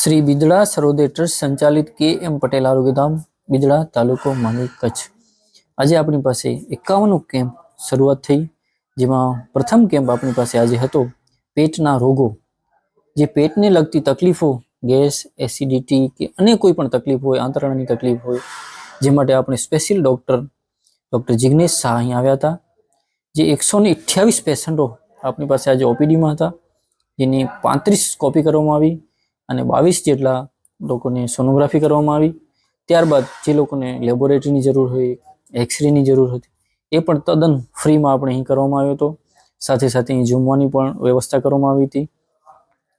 Shri Bidada Sarodaya trust સંચાલિત કે એમ પટેલ આરોગ્યધામ બિદડા તાલુકો માંડવી, કચ્છ. આજે આપણી પાસે એકાવનનો કેમ્પ શરૂઆત થઈ, જેમાં પ્રથમ કેમ્પ આપણી પાસે આજે હતો, પેટના રોગો. જે પેટને લગતી તકલીફો, ગેસ, એસિડિટી કે અન્ય કોઈ પણ તકલીફ હોય આંતરડાની તકલીફ હોય, જે માટે આપણે special doctor doctor Jignesh Shah અહીં આવ્યા હતા, જે એકસો ને અઠ્યાવીસ પેશન્ટો આપણી પાસે આજે ઓપીડીમાં હતા, જેની પાંત્રીસ કોપી કરવામાં આવી અને બાવીસ જેટલા લોકોને સોનોગ્રાફી કરવામાં આવી. ત્યારબાદ જે લોકોને લેબોરેટરીની જરૂર હોય, એક્સરેની જરૂર હતી, એ પણ તદ્દન ફ્રીમાં આપણે અહીં કરવામાં આવ્યો હતો. સાથે સાથે અહીં જમવાની પણ વ્યવસ્થા કરવામાં આવી હતી.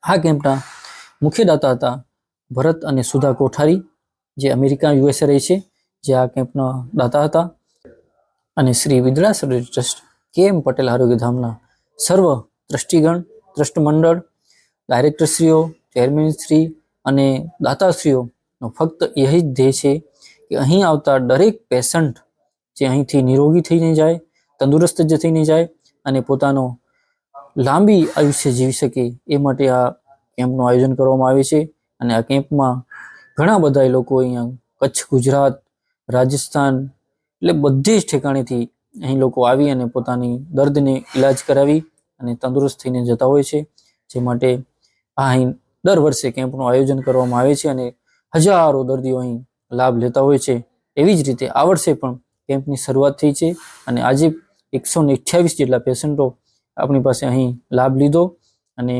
આ કેમ્પના મુખ્ય દાતા હતા ભરત અને સુધા કોઠારી, જે અમેરિકા, યુએસએ રહે છે, જે આ કેમ્પના દાતા હતા. અને શ્રી વિદ્યાસર ટ્રસ્ટ, કે એમ પટેલ આરોગ્યધામના સર્વ ટ્રસ્ટીગણ, ટ્રસ્ટ મંડળ, ડાયરેક્ટરશ્રીઓ ચેરમેનશ્રી અને દાતાશ્રીઓનો ફક્ત એ જ ધ્યેય છે કે અહીં આવતા દરેક પેશન્ટ જે અહીંથી નિરોગી થઈને જાય, તંદુરસ્ત જ થઈને જાય અને પોતાનો લાંબી આયુષ્ય જીવી શકે એ માટે આ કેમ્પનું આયોજન કરવામાં આવે છે. અને આ કેમ્પમાં ઘણા બધા લોકો અહીંયા કચ્છ, ગુજરાત, રાજસ્થાન એટલે બધી જ ઠેકાણેથી અહીં લોકો આવી અને પોતાની દર્દને ઈલાજ કરાવી અને તંદુરસ્ત થઈને જતા હોય છે. જે માટે આ અહીં દર વર્ષે કેમ્પનું આયોજન કરવામાં આવે છે અને હજારો દર્દીઓ અહીં લાભ લેતા હોય છે. એવી જ રીતે આ વર્ષે પણ કેમ્પની શરૂઆત થઈ છે અને આજે એકસો ને અઠ્યાવીસ જેટલા પેશન્ટો આપણી પાસે અહીં લાભ લીધો અને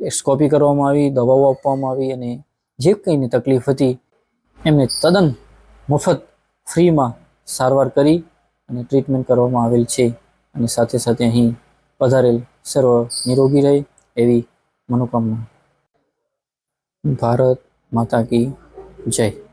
સ્કોપી કરવામાં આવી, દવાઓ આપવામાં આવી અને જે કંઈની તકલીફ હતી એમને તદ્દન મફત ફ્રીમાં સારવાર કરી અને ટ્રીટમેન્ટ કરવામાં આવેલ છે અને સાથે સાથે અહીં પધારેલ સર્વ નિરોગી રહે એવી મનોકામના ભારત માતા કી જય.